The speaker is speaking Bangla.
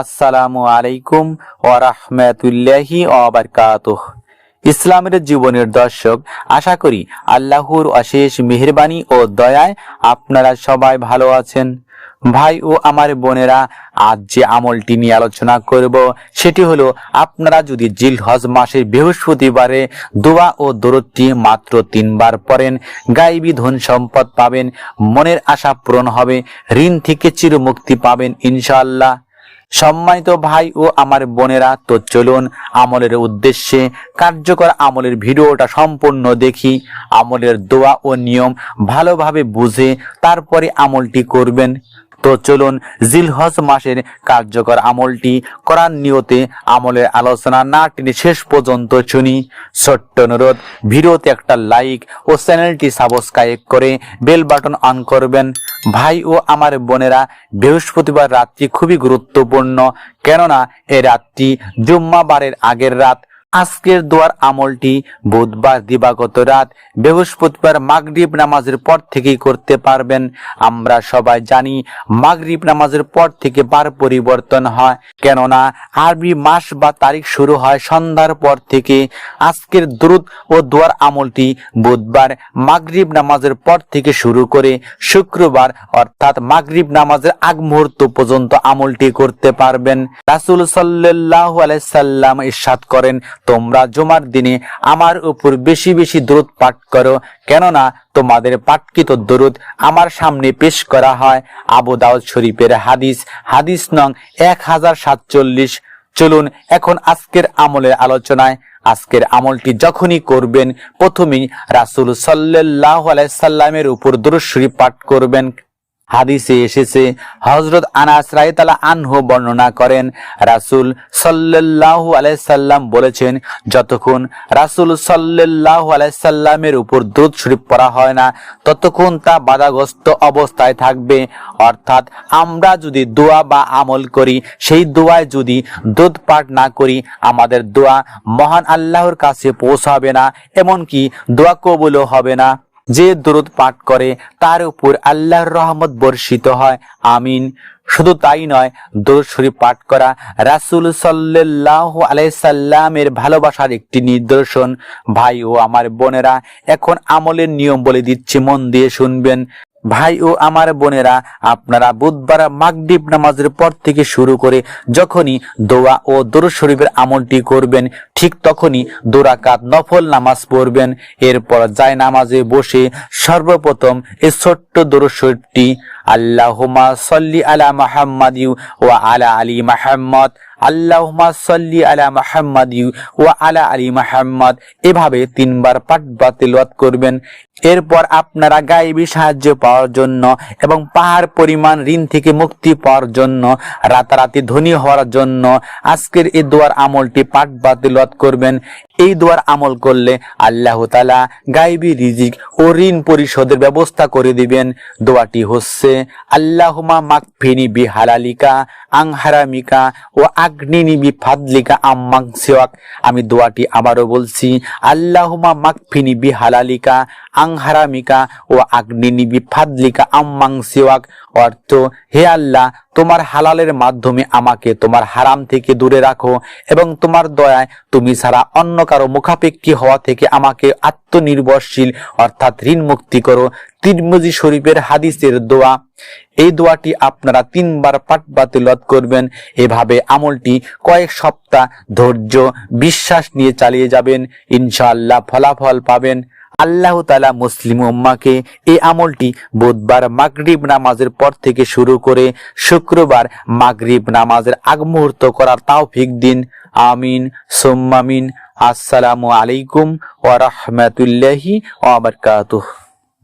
আসসালামু আলাইকুম ওয়া রাহমাতুল্লাহি ওয়া বারাকাতুহ। ইসলামের জীবনের দর্শক, আশা করি আল্লাহর অশেষ মেহেরবানি ও দয়ায় আপনারা সবাই ভালো আছেন। ভাই ও আমার বোনেরা, আজ যে আমলটি নিয়ে আলোচনা করব, সেটি হলো আপনারা যদি জিল হজ মাসের বৃহস্পতিবারে দোয়া ও দরদটি মাত্র তিনবার পড়েন, গাইবী ধন সম্পদ পাবেন, মনের আশা পূরণ হবে, ঋণ থেকে চির মুক্তি পাবেন ইনশাআল্লাহ। সম্মানিত ভাই ও আমার বোনেরা, তো চলুন আমলের উদ্দেশ্যে কার্যকর আমলের ভিডিওটা সম্পূর্ণ দেখি, আমলের দোয়া ও নিয়ম ভালোভাবে বুঝে তারপরে আমলটি করবেন। তো চলুন জিলহজ মাসের কার্যকর আমলটি করার নিয়তে আমলের আলোচনা না টেনে শেষ পর্যন্ত শুনি। ছোট্ট অনুরোধ, ভিডিওতে একটা লাইক ও চ্যানেলটি সাবস্ক্রাইব করে বেল বাটন অন করবেন। ভাই ও আমার বোনেরা, বৃহস্পতিবার রাত্রি খুবই গুরুত্বপূর্ণ, কেননা এ রাতটি জুম্মাবারের আগের রাত। আজকের দোয়ার আমলটি বুধবার দিবাগত রাত, বৃহস্পতিবার মাগরিব নামাজের পর থেকেই করতে পারবেন। আমরা সবাই জানি মাগরিব নামাজের পর থেকে বার পরিবর্তন হয়। কেননা, আরবি মাস বা তারিখ শুরু হয় সন্ধ্যার পর থেকে। আজকের দ্রুত ও দোয়ার আমলটি বুধবার মাগরিব নামাজের পর থেকে শুরু করে শুক্রবার, অর্থাৎ মাগরিব নামাজের আগ মুহূর্ত পর্যন্ত আমলটি করতে পারবেন। রাসুল সাল্লাহ আলাইসাল্লাম ইরশাদ করেন তোমরা জুমার দিনে আমার উপর বেশি বেশি দূরত পাঠ করো। কেননা তোমাদের পাটকিত দরুদ আমার সামনে পেশ করা হয়। আবু দাউদ শরীফের হাদিস হাদিস নং এক হাজার সাতচল্লিশ। চলুন এখন আজকের আমলের আলোচনায়। আজকের আমলটি যখনই করবেন, প্রথমেই রাসুল সাল্লাহ আলাইসাল্লামের উপর দরুদ পাঠ করবেন। হাদিসে এসেছে হজরত আনাস রাইতালা আনহু বর্ণনা করেন, রাসুল সাল্লাল্লাহু আলাইসাল্লাম বলেছেন, যতক্ষণ রাসুল সাল্লাল্লাহু আলাইসাল্লামের উপর দুধ শরীফ পড়া হয় না, ততক্ষণ তা বাধাগ্রস্ত অবস্থায় থাকবে। অর্থাৎ আমরা যদি দোয়া বা আমল করি, সেই দোয়ায় যদি দুধ পাঠ না করি, আমাদের দোয়া মহান আল্লাহর কাছে পৌঁছাবে না, এমনকি দোয়া কবুলও হবে না। যে দরুদ পাঠ করে, তার উপর আল্লাহর রহমত বর্ষিত হয়। আমিন। শুধু তাই নয়, দরুদ শরীফ পাঠ করা রাসুল সাল্লাহ আলাইসাল্লামের ভালোবাসার একটি নিদর্শন। ভাই ও আমার বোনেরা, এখন আমলের নিয়ম বলে দিচ্ছি, মন দিয়ে শুনবেন। ভাই ও আমার বোনেরা, আপনারা বুধবার মাগডিব নামাজের পর থেকে শুরু করে যখনই দোয়া ও দোর শরীফের আমলটি করবেন, ঠিক তখনই দোরাকাত নফল নামাজ পড়বেন। এরপর যায় নামাজে বসে সর্বপ্রথম এই ছোট্ট দোর শরীফটি আল্লাহুমা সল্লি আলা মাহাম্মাদ ওয়া আলা আলী মাহাম্মদ। আল্লাহুমা সল্লি আলা মাহাম্মাদ ওয়া আলা আলী মাহাম্মদ। এভাবে তিনবার পাঠ বা তিলওয়াত করবেন। এরপর আপনারা গায়েবী সাহায্য পাওয়ার জন্য এবং পাহাড় পরিমাণ ঋণ থেকে মুক্তি পাওয়ার জন্য, রাতারাতি ধনী হওয়ার জন্য আজকের এই দোয়ার আমলটি পাঠ বা তিলওয়াত করবেন। এই দোয়ার আমল করলে আল্লাহ তালা গাইবি রিজিক ও ঋণ পরিশোধের ব্যবস্থা করে দিবেন। দোয়াটি হচ্ছে আল্লাহুমা মাকফিনি বি হালালিকা আং হারামিকা ও আগ্নিনি বি ফাদলিকা আম্মাং সেওয়াক। আমি দোয়াটি আবারও বলছি, আল্লাহুমা মাকফিনি বি হালালিকা আং হারামিকা ও আগ্নিনি বি ফাদলিকা আম্মাং সেওয়াক। অর্থ, হে আল্লাহ তোমার হালালের মাধ্যমে আমাকে তোমার হারাম থেকে দূরে রাখো এবং তোমার দয়ায় তুমি ছাড়া অন্য কারও মুখাপেক্ষী হওয়া থেকে আমাকে আত্মনির্ভরশীল অর্থাৎ ঋণ মুক্তি করো। তিরমজি শরীফের হাদিসের দোয়া। এই দোয়াটি আপনারা তিনবার পাঠ বাতিলত করবেন। এভাবে আমলটি কয়েক সপ্তাহ ধৈর্য, বিশ্বাস নিয়ে চালিয়ে যাবেন। ইনশাআল্লাহ ফলাফল পাবেন। আল্লাহ তালা মুসলিম উম্মাকে এই আমলটি বুধবার মাগরিব নামাজের পর থেকে শুরু করে শুক্রবার মাগরিব নামাজের আগ মুহূর্ত করার তাওফিক দিন। আমিন। সোম্মামিন আসসালামু আলাইকুম ওয়া রাহমাতুল্লাহি ওয়া বারাকাতুহু।